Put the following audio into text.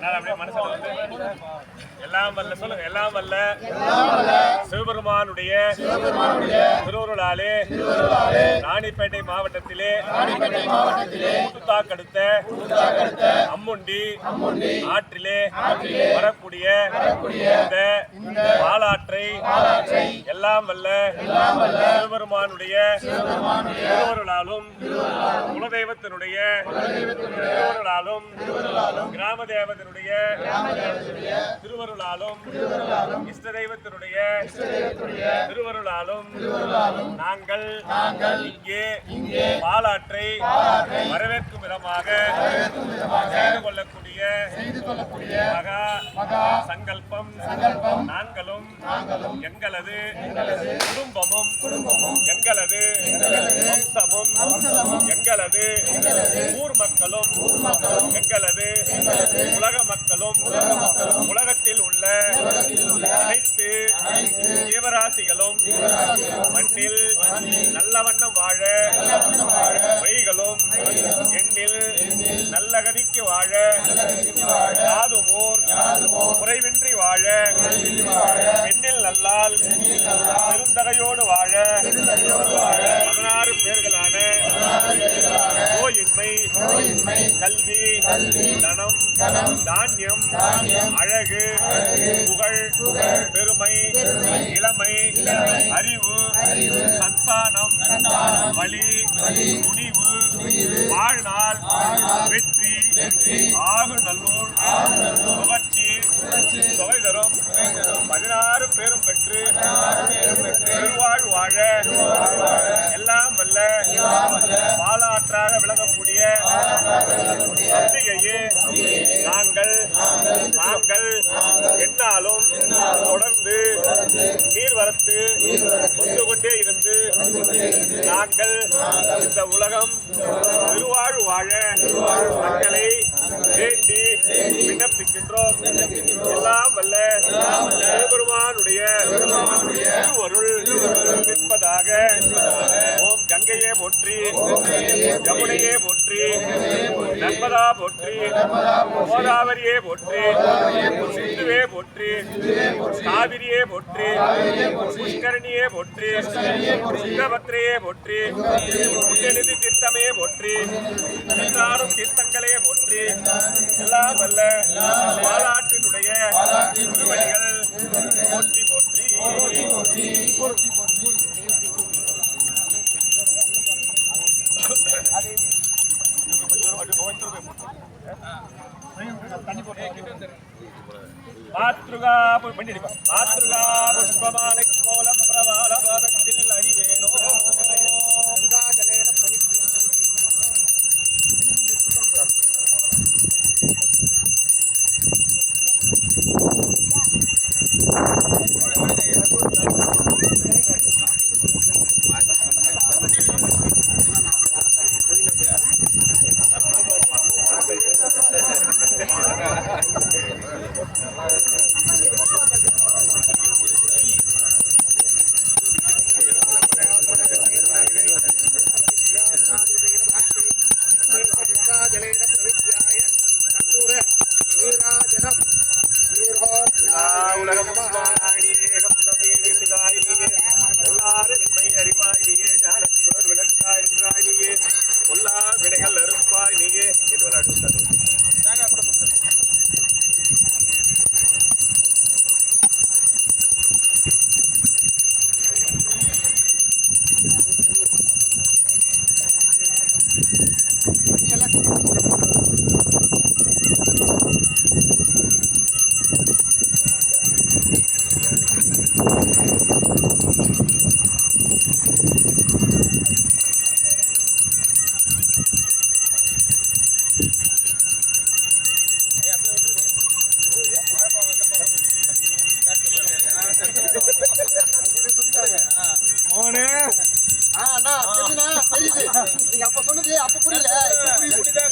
எல்லாம் வல்ல சொல்லுங்க. எல்லாம் வல்ல. சிவபெருமானுடைய திருவருளாலே ராணிப்பேட்டை மாவட்டத்திலே கூத்தாக்கடுத்த அம்முண்டி ஆற்றிலே வரக்கூடிய இந்த பாலாற்றை எல்லாம் வல்ல சிவபெருமானுடைய திருவருளாலும் குலதெய்வத்தினுடைய திருவருளாலும் கிராம தேவதனுடைய திருவருளாலும் இஷ்ட தெய்வத்தினுடைய திருவருளாலும் நாங்கள் இங்கே பாலாற்றை வரவேற்கும் விதமாக செய்து கொள்ளக்கூடிய மகா சங்கல்பம் நாங்களும் எங்களது குடும்பமும் எங்களது வம்சமும் எங்களது ஊர் மக்களும் எங்களது உலக மக்களும் உலகத்தில் உள்ள அனைத்து ஜீவராசிகளும் மண்ணில் நல்ல வண்ணம் வாழ வைகளும் எண்ணில் நல்ல கதிக்கு வாழ யாதுவோர் குறைவின்றி வாழ பெண்ணில் நல்லால் பெருந்தகையோடு வாழ பதினாறு பேர்களான நோயின்மை கல்வி தனம் தானியம் அழகு புகழ் பெருமை இளமை அறிவு சந்தானம் வலி துணிவு வாழ்நாள் வெற்றி ஆகு நல்லூர் சுழற்சி தொகை தரும் பதினாறு பேரும் பெற்று பெருவாழ் வாழ நாங்கள் என்னாலும் தொடர்ந்து நீர்வரத்து வந்து கொண்டே இருந்து நாங்கள் இந்த உலகம் திருவாழ் வாழ மக்களை வேண்டி விண்ணப்பிக்கின்றோம். எல்லாம் வல்ல பெருமானுடைய திருவருள் நிற்பதாக ஓம் போற்றி. யமுனையே போற்றி. நர்மதா போற்றி. கோதாவரியே போற்றி. சிந்துவே போற்றி. காவிரியே போற்றி. புஷ்கரணியே போற்றி. சுங்கபத்ரையே போற்றி. புண்ணியநிதி தீர்த்தமே போற்றி. எல்லாரும் தீர்த்தங்களே போற்றி. எல்லாம் வல்ல பாலாற்றினுடைய போற்றி போற்றி போற்றி. மாத்ருகா பண்ணிடுப்பா பண்ணி மாத்ருகா புஷ்பமாலை கோலம் রকম நீங்க அப்ப சொன்னது அப்ப புரியல இப்ப புரியுது.